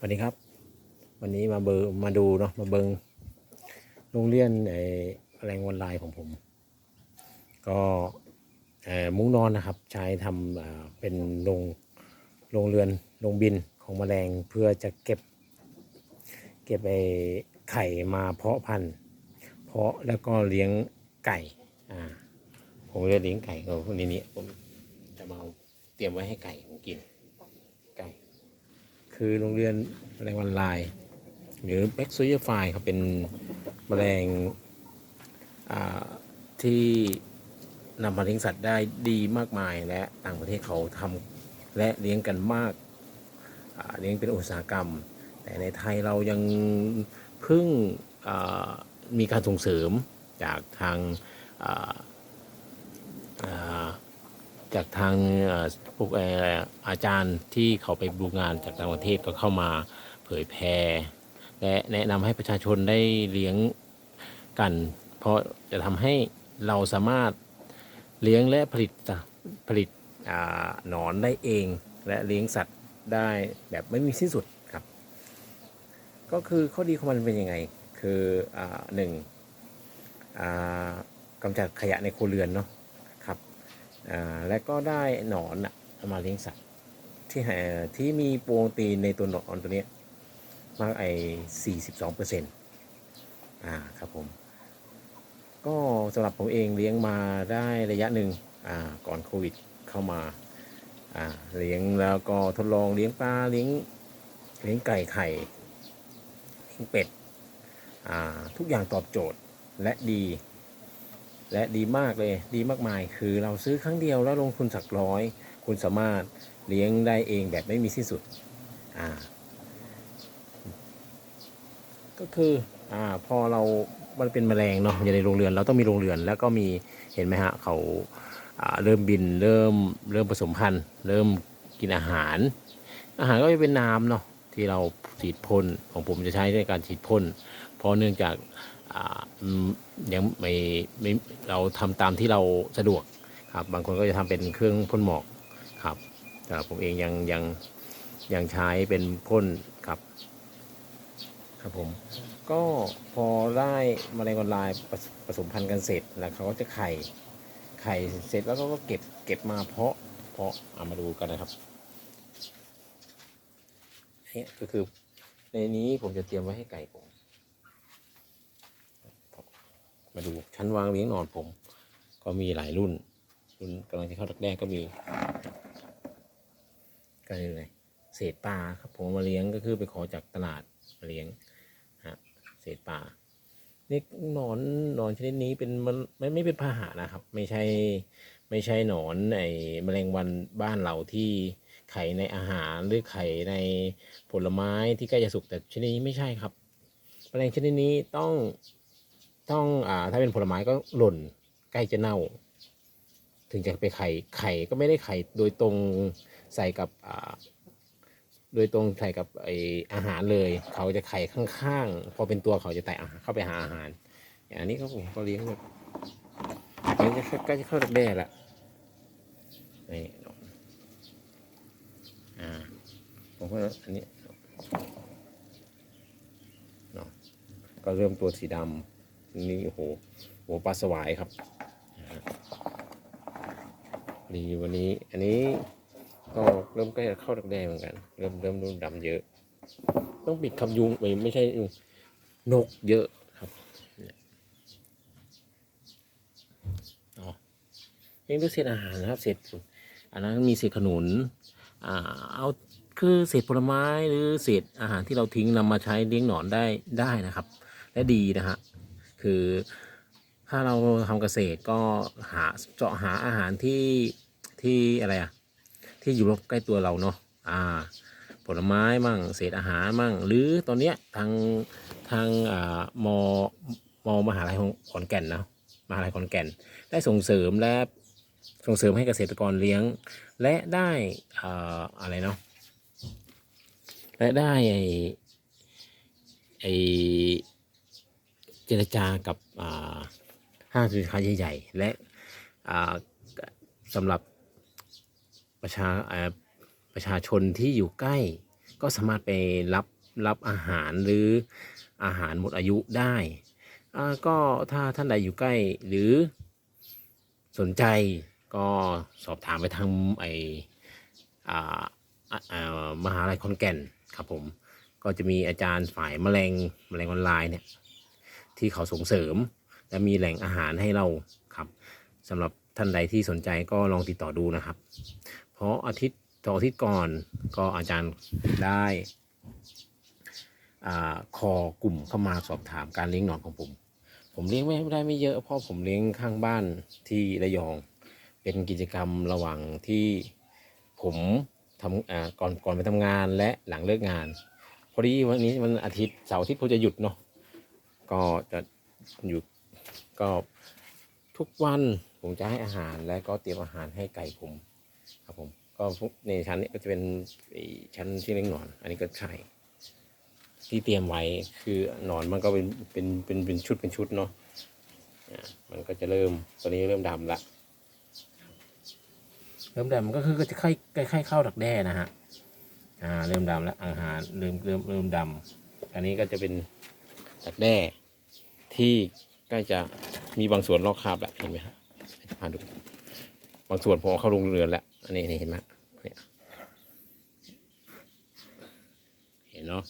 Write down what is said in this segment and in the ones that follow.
สวัสดีครับ วันนี้มาเบอร์มาดูเนาะมาเบิงโรงเรียนไอ้แรงวันลายของผม ก็มุ้งนอนนะครับ ใช้ทำเป็นโรงโรงเรือนโรงบินของแมลงเพื่อจะเก็บ เก็บไอ้ไข่มาเพาะพันธุ์เพาะแล้วก็เลี้ยงไก่อ่าผมจะเลี้ยงไก่ก็พวกนี้นี่ผมจะมาเตรียมไว้ให้ไก่ผมกิน คือโรงเรียนแมลงวันลาย หรือแบ็กซูเยอร์ไฟเขาเป็นแมลงที่นำมาเลี้ยงสัตว์ได้ดีมากมายและต่างประเทศเขาทำและเลี้ยงกันมากาเลี้ยงเป็นอุตสาหกรรม แต่ในไทยเรายังเพิ่งมีการส่งเสริมจากทางาา จากทางเอ่อพวกอาจารย์ที่เขาไปดูงานจากต่างประเทศก็เข้ามาเผยแพร่และแนะนำให้ประชาชนได้เลี้ยงกัน เพราะจะทำให้เราสามารถเลี้ยงและผลิตผลิตอหนอนได้เอง และเลี้ยงสัตว์ได้แบบไม่มีสิ้นสุดครับ ก็คือข้อดีของมันเป็นยังไง คืออหนึ่งกำจัดขยะในครัวเรือนเนาะ และก็ได้หนอนอะมาเลี้ยงสัตว์ที่ที่มีโปรตีนในตัวหนอนตัวนี้มากไอ้สี่สิบสองเปอร์เซ็นต์อ่าครับผมก็สำหรับผมเองเลี้ยงมาได้ระยะหนึ่งอ่าก่อนโควิดเข้ามาอ่าเลี้ยงแล้วก็ทดลองเลี้ยงปลาเลี้ยงเลี้ยงไก่ไข่เลี้ยงเป็ดอ่าทุกอย่างตอบโจทย์และดี และดีมากเลยดีมากมาย คือเราซื้อครั้งเดียวแล้วลงทุนสักร้อย คุณสามารถเลี้ยงได้เองแบบไม่มีสิ้นสุดอ่าก็คืออ่าพอเรามันเป็นแมลงเนาะอยู่ในโรงเรือนเราต้องมีโรงเรือน แล้วก็มีเห็นไหมฮะเขาอ่าเริ่มบินเริ่มเริ่มผสมพันธุ์ เริ่มกินอาหาร อาหารก็จะเป็นน้ำเนาะที่เราฉีดพ่นของผมจะใช้ในการฉีดพ่นเพราะเนื่องจาก ยังไม่ไม่เราทำตามที่เราสะดวกครับ บางคนก็จะทำเป็นเครื่องพ่นหมอกครับ แต่ผมเองยังยังยังใช้เป็นพ่นครับ ครับผม ก็พอได้แมลงออนไลน์ผสมพันธุ์กันเสร็จแล้วเขาก็จะไข่ไข่เสร็จแล้วก็เก็บเก็บมาเพาะเพาะเอามาดูกันนะครับเนี่ยก็คือในนี้ผมจะเตรียมไว้ให้ไก่ผม มาดูชั้นวางเลี้ยงนอนผม ก็มีหลายรุ่น รุ่นกำลังจะเข้าแรกๆก็มีก็เลยเศษปลาครับผมมาเลี้ยงก็คือไปขอจากตลาดมาเลี้ยงฮะเศษปลานี่หนอนหนอนชนิดนี้เป็นมันไม่ไม่เป็นพาหะนะครับ ไม่ใช่ไม่ใช่หนอนไอแมลงวันบ้านเราที่ไข่ในอาหารหรือไข่ในผลไม้ที่ใกล้จะสุกแต่ชนิดนี้ไม่ใช่ครับแมลงชนิดนี้ต้อง ต้องอ่าถ้าเป็นผลไม้ก็หล่นใกล้จะเน่า ถึงจะไปไข่ไข่ก็ไม่ได้ไข่โดยตรงใส่กับอ่าโดยตรงใส่กับไออาหารเลย เขาจะไข่ข้างๆ พอเป็นตัวเขาจะไต่เข้าไปหาอาหาร อย่างนี้ก็ผมก็เลี้ยงแบบเลี้ยงจะใกล้จะเข้าแรกๆละนี่อ่าผมก็อันนี้เนาะก็เริ่มตัวสีดำ นี่โอ้โหโหปลาสวายครับนี่วันนี้อันนี้ก็เริ่มใกล้จะเข้าดักแด้เหมือนกัน เริ่มเริ่มรุ่นดำเยอะ ต้องปิดคำยุงไม่ไม่ใช่ยุงนกเยอะครับเรียอ๋อนี่ดูเศษอาหารนะครับเศษอันนั้นมีเศษขนุนอ่าเอาคือเศษผลไม้หรือเศษอาหารที่เราทิ้งนำมาใช้เลี้ยงหนอนได้ได้นะครับ และดีนะฮะ คือ ถ้าเราทำเกษตรก็หาเจาะหาอาหารที่ที่อะไรอะที่อยู่รอบใกล้ตัวเราเนาะอ่า ผลไม้มั่งเศษอาหารมั่ง หรือตอนเนี้ยทางทางอ่ามอมอมหาลัยของขอนแก่นนะมหาลัยขอนแก่น ได้ส่งเสริมและส่งเสริมให้เกษตรกรเลี้ยง และได้อ่าอะไรเนาะและได้ไอไอ เจรจากับห้างสินค้าใหญ่ๆ และสำหรับประชาประชาชนที่อยู่ใกล้ ก็สามารถไปรับรับอาหารหรืออาหารหมดอายุได้ก็ถ้าท่านใดอยู่ใกล้หรือสนใจก็สอบถามไปทางไออ่าอ่าอ่ามหาลัยขอนแก่นครับผม ก็จะมีอาจารย์ฝ่ายแมลงแมลงออนไลน์เนี่ย ที่เขาส่งเสริม และมีแหล่งอาหารให้เราครับสำหรับท่านใดที่สนใจก็ลองติดต่อดูนะครับ เพราะอาทิตย์ต่ออาทิตย์ก่อนก็อาจารย์ได้อคอกลุ่มเข้ามาสอบถามการเลี้ยงหนอนของผม ผมเลี้ยงไม่ได้ไม่เยอะเพราะผมเลี้ยงข้างบ้านที่ระยอง เป็นกิจกรรมระหว่างที่ผมทำก่อนก่อนไปทำงานและหลังเลิกงาน พอดีวันนี้วันอาทิตย์เสาร์อาทิตย์ผมจะหยุดเนาะ ก็จะหยุดก็ทุกวันผมจะให้อาหารและก็เตรียมอาหารให้ไก่ผมครับผมก็ในชั้นนี้ก็จะเป็นชั้นที่เลี้ยงหนอน อันนี้ก็ใช่ที่เตรียมไว้คือหนอนมันก็เป็นเป็นเป็นเป็นชุดเป็นชุดเนาะมันก็จะเริ่มตอนนี้เริ่มดำละเริ่มดำมันก็คือก็จะค่อยค่อยเข้าดักแด้นะฮะอ่าเริ่มดำแล้วอาหารเริ่มเริ่มเริ่มดำอันนี้ก็จะเป็น ดักแด้ที่ใกล้จะมีบางส่วนลอกคราบแล้วเห็นไหมครับพาดู บางส่วนพอเข้าโรงเรือนแล้วอันนี้เห็นไหมเนี่ยเห็นเนาะ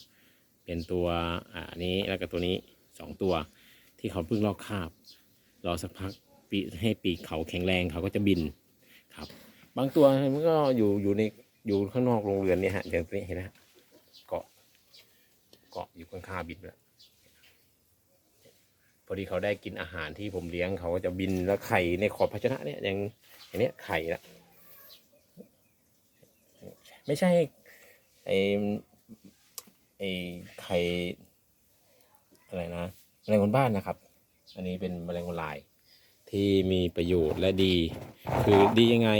เป็นตัวอ่าอันนี้แล้วก็ตัวนี้สองตัวที่เขาเพิ่งลอกคราบรอสักพักปีให้ปีกเขาแข็งแรงเขาก็จะบินครับ บางตัวมันก็อยู่อยู่ในอยู่ข้างนอกโรงเรือนเนี่ยฮะอย่างตัวนี้เห็นไหมเกาะเกาะอยู่ข้างๆบินแล้ว พอดีเขาได้กินอาหารที่ผมเลี้ยงเขาก็จะบินแล้วไข่ในขอบภาชนะเนี่ยอย่างอย่างเนี้ยไข่ละไม่ใช่ไอไอไข่อะไรนะแมลงบนบ้านนะครับ อันนี้เป็นแมลงบนลาย ที่มีประโยชน์และดี คือดียังไง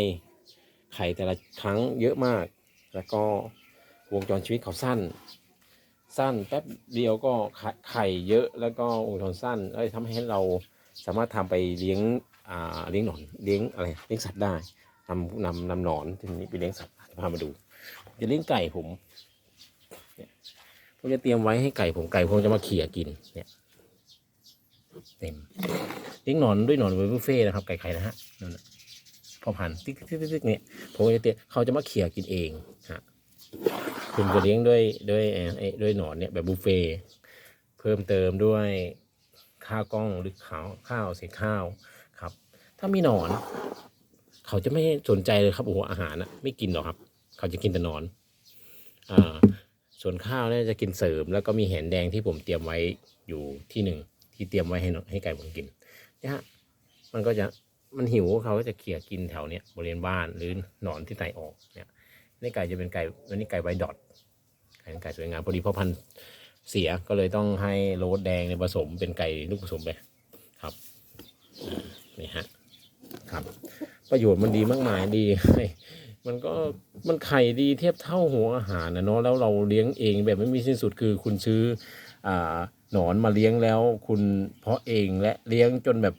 ไข่แต่ละครั้งเยอะมาก แล้วก็วงจรชีวิตเขาสั้น สั้น แป๊บเดียวก็ไข่เยอะแล้วก็วงจรสั้นเอ้ยทำให้เราสามารถทำไปเลี้ยงอ่าเลี้ยงหนอนเลี้ยงอะไรเลี้ยงสัตว์ได้นำนำนำหนอนทีนี้ไปเลี้ยงสัตว์พามาดูจะเลี้ยงไก่ผมผมจะเตรียมไว้ให้ไก่ผมไก่ผมจะมาเขี่ยกินเนี่ยเต็มเลี้ยงหนอนด้วยหนอนเบุฟเฟ่นะครับไก่ไข่นะฮะนั่นนะพอพันติ๊กติ๊กติ๊กเนี่ยผมจะเตรียมเขาจะมาเขี่ยกินเองฮะ คุณจะเลี้ยงด้วยด้วยเอ่อไอ้ด้วยหนอนเนี่ยแบบบุฟเฟ่เพิ่มเติมด้วยข้าวกล้องหรือข้าวข้าวเศษข้าวครับ ถ้ามีหนอน เขาจะไม่สนใจเลยครับโอ้โหอาหารอะไม่กินหรอกครับ เขาจะกินแต่หนอนอ่าส่วนข้าวเนี่ยจะกินเสริม แล้วก็มีแหนแดงที่ผมเตรียมไว้อยู่ที่หนึ่งที่เตรียมไว้ให้ให้ไก่ผมกินนี่ยฮะมันก็จะมันหิวเขาก็จะเขี่ยกินแถวเนี้ยบริเวณบ้านหรือหนอนที่ไตออกเนี่ย นี่ไก่จะเป็นไก่อันนี้ไก่ไวดอทไก่เป็นไก่สวยงามพอดีพ่อพันธุ์เสียก็เลยต้องให้โรสแดงในผสมเป็นไก่ลูกผสมไปครับนี่ฮะครับ ประโยชน์มันดีมากมายดีมันก็มันไข่ดีเทียบเท่าหัวอาหารนะเนาะแล้วเราเลี้ยงเองแบบไม่มีสิ้นสุดคือคุณซื้ออ่าหนอนมาเลี้ยงแล้ว คุณเพาะเองและเลี้ยงจนแบบ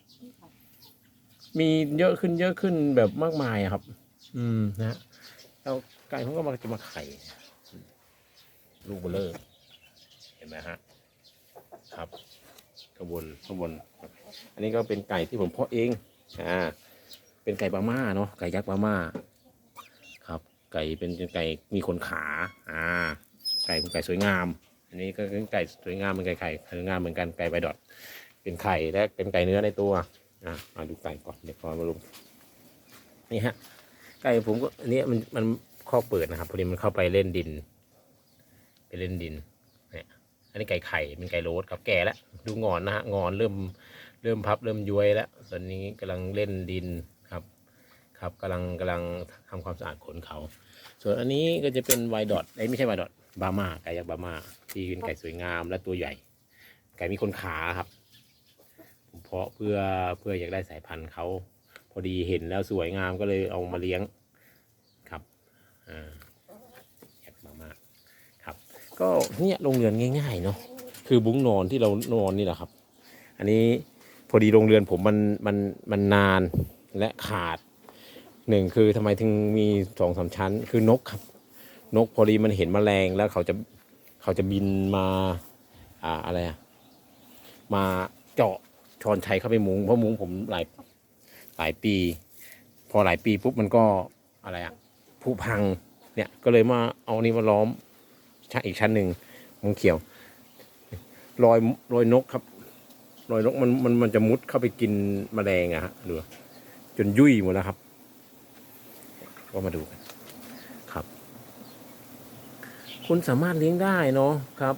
มีเยอะขึ้นเยอะขึ้นแบบมากมายครับ อืมนะฮะแล้ว ไก่เขาก็มาจะมาไข่ลูกเบลเลอร์เห็นไหมฮะครับข้างบนข้างบนอันนี้ก็เป็นไก่ที่ผมเพาะเองอ่าเป็นไก่บาม่าเนาะไก่ยักษ์บาม่าครับ ไก่เป็นไก่มีขนขาอ่าไก่เป็นไก่สวยงาม อันนี้ก็เป็นไก่สวยงามเป็นไก่ไข่สวยงามเหมือนกันไก่ใบดอทเป็นไข่และเป็นไก่เนื้อในตัวอะมาดูไก่ก่อนเดี๋ยวพอมาลงนี่ฮะไก่ผมก็อันนี้มันมัน ข้อเปิดนะครับพอดีมันเข้าไปเล่นดิน ไปเล่นดินเนี่ยอันนี้ไก่ไข่เป็นไก่โรสครับแก่แล้วดูงอนนะฮะงอนเริ่มเริ่มพับเริ่มย้วยแล้วตอนนี้กำลังเล่นดินครับ ครับกำลังกำลังทำความสะอาดขนเขา ส่วนอันนี้ก็จะเป็นไวดอทไอ้ไม่ใช่ไวดอทบาม่าไก่ยักษ์บาม่าที่เป็นไก่สวยงามและตัวใหญ่ ไก่มีขนขาครับเพราะเพื่อเพื่ออยากได้สายพันธุ์เขาพอดีเห็นแล้วสวยงามก็เลยเอามาเลี้ยง แอบมามากครับ ก็เนี่ยโรงเรือนง่ายๆเนาะคือบุ้งนอนที่เรานอนนี่แหละครับ อันนี้พอดีโรงเรือนผมมันมันมันนานและขาดหนึ่งคือทำไมถึงมีสองสามชั้น คือนกครับ นกพอดีมันเห็นแมลงแล้วเขาจะเขาจะบินมาอ่าอะไรอะมาเจาะชอนชัยเข้าไปมุงเพราะมุงผมหลายหลายปี พอหลายปีปุ๊บมันก็อะไรอะ ผุพังเนี่ยก็เลยมาเอานี่มาล้อมชั้นอีกชั้นหนึ่งมุงเขียวรอยรอยนกครับรอยนกมันมันมันจะมุดเข้าไปกินแมลงอะฮะหรือจนยุ่ยหมดแล้วครับ ก็มาดูกันครับ คุณสามารถเลี้ยงได้เนาะครับ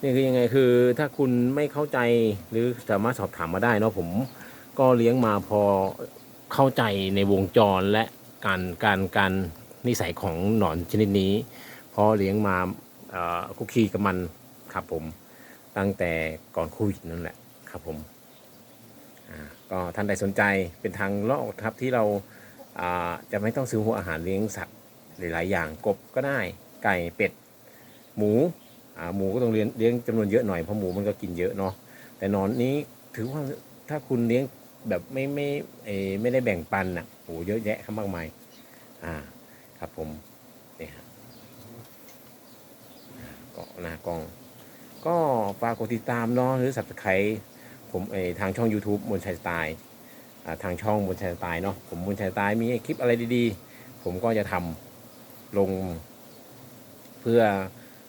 นี่คือยังไงคือ ถ้าคุณไม่เข้าใจหรือสามารถสอบถามมาได้เนาะผม ก็เลี้ยงมาพอเข้าใจในวงจรและ การการการนิสัยของหนอนชนิดนี้ เพอเลี้ยงมาคุกคีกับมันครับผมตั้งแต่ก่อนโควิดนั่นแหละครับผมก็ท่านใดสนใจเป็นทางเลาะครับที่เราจะไม่ต้องซื้อหัวอาหารเลี้ยงสัตว์หลายๆอย่างกบก็ได้ไก่เป็ด หมูหมูก็ต้องเลี้ยงเลี้ยงจำนวนเยอะหน่อยเพราะหมูมันก็กินเยอะเนาะแต่หนอนนี้ถือว่าถ้าคุณเลี้ยงแบบไม่ไม่เออไม่ได้แบ่งปันอะ โหเยอะแยะครับมากมาย อ่า ครับผมนี่ฮะอ่าก็นากอง ก็ฝากกดติดตามเนาะหรือสับสไครผมเอทางช่อง YouTube มนชัยสไตล์อ่าทางช่องบนชายสไตล์เนาะผมบนชายสไตล์มีคลิปอะไรดีๆ ผมก็จะทำลง เพื่อ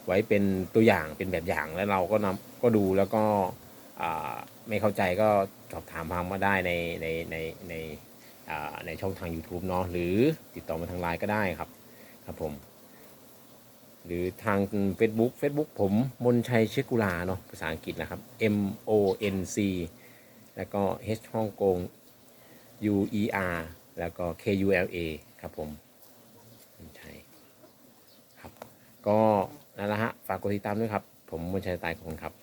ไว้เป็นตัวอย่างเป็นแบบอย่างแล้วเราก็นำก็ดูแล้วก็อ่าไม่เข้าใจก็สอบถามพามมาได้ในในในใน ในช่องทาง YouTube เนาะหรือติดต่อมาทางไลน์ก็ได้ครับครับผม หรือทาง Facebook Facebook ผมมนชัยเชกุลาเนาะภาษาอังกฤษนะครับ M O N C แล้วก็ H ฮ่องกง U E R แล้วก็ K U L A ครับผมใช่ครับ ก็นั่นแหละฮะฝากกดติดตามด้วยครับ ผมมนชัยตายของครับ